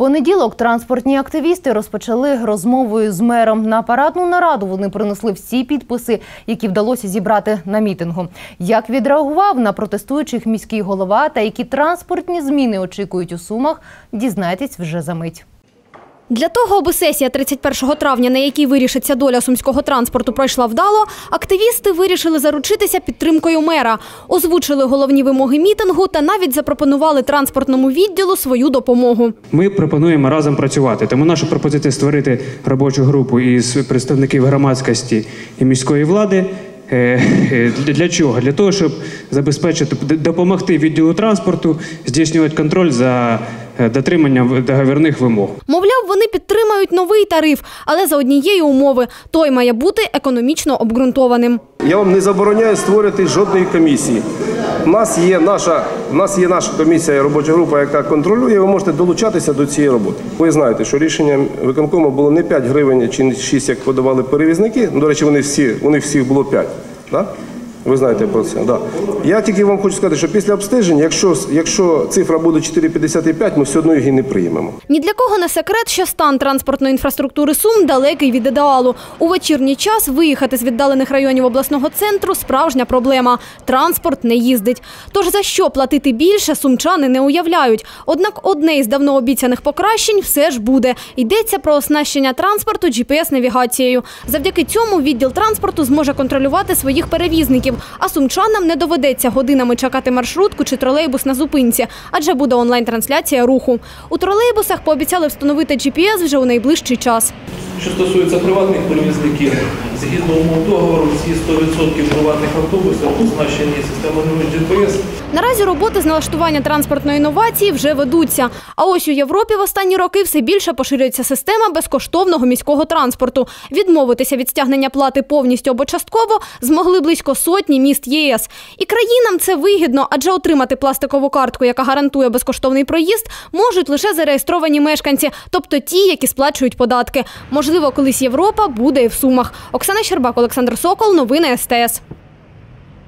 Понеділок транспортні активісти розпочали розмовою з мером. На парадну нараду вони принесли всі підписи, які вдалося зібрати на мітингу. Як відреагував на протестуючих міський голова та які транспортні зміни очікують у Сумах, дізнайтесь вже за мить. Для того, аби сесія 31 травня, на якій вирішиться доля сумського транспорту, пройшла вдало, активісти вирішили заручитися підтримкою мера, озвучили головні вимоги мітингу та навіть запропонували транспортному відділу свою допомогу. Ми пропонуємо разом працювати. Тому наша пропозиція створити робочу групу із представників громадськості і міської влади. Е, е, Для для чого? Для того, щоб забезпечити допомогти відділу транспорту здійснювати контроль за е, дотриманням договірних вимог. Мовляв, вони підтримають новий тариф, але за однієї умови – той має бути економічно обґрунтованим. Я вам не забороняю створити жодної комісії. У нас є наша, у нас є наша комісія, робоча група, яка контролює. Ви можете долучатися до цієї роботи. Ви знаєте, що рішення виконкому було не 5 гривень чи не 6, як подавали перевізники. До речі, вони всі, у них всіх було 5. Да? Ви знаєте про це. Да. Я тільки вам хочу сказати, що після обстеження, якщо, якщо цифра буде 4,55, ми все одно її не приймемо. Ні для кого не секрет, що стан транспортної інфраструктури Сум далекий від ідеалу. У вечірній час виїхати з віддалених районів обласного центру – справжня проблема. Транспорт не їздить. Тож за що платити більше, сумчани не уявляють. Однак одне із давно обіцяних покращень все ж буде. Йдеться про оснащення транспорту GPS-навігацією. Завдяки цьому відділ транспорту зможе контролювати своїх перевізників, а сумчанам не доведеться годинами чекати маршрутку чи тролейбус на зупинці, адже буде онлайн-трансляція руху. У тролейбусах пообіцяли встановити GPS вже у найближчий час. Що стосується приватних перевізників, згідно умов договору, всі 100% приватних автобусів оснащені системою GPS. Наразі роботи з налаштування транспортної інновації вже ведуться. А ось у Європі в останні роки все більше поширюється система безкоштовного міського транспорту. Відмовитися від стягнення плати повністю або частково змогли близько сотні міст ЄС. І країнам це вигідно, адже отримати пластикову картку, яка гарантує безкоштовний проїзд, можуть лише зареєстровані мешканці, тобто ті, які сплачують податки. Можливо, колись Європа буде і в Сумах. Оксана Щербак, Олександр Сокол. Новини СТС.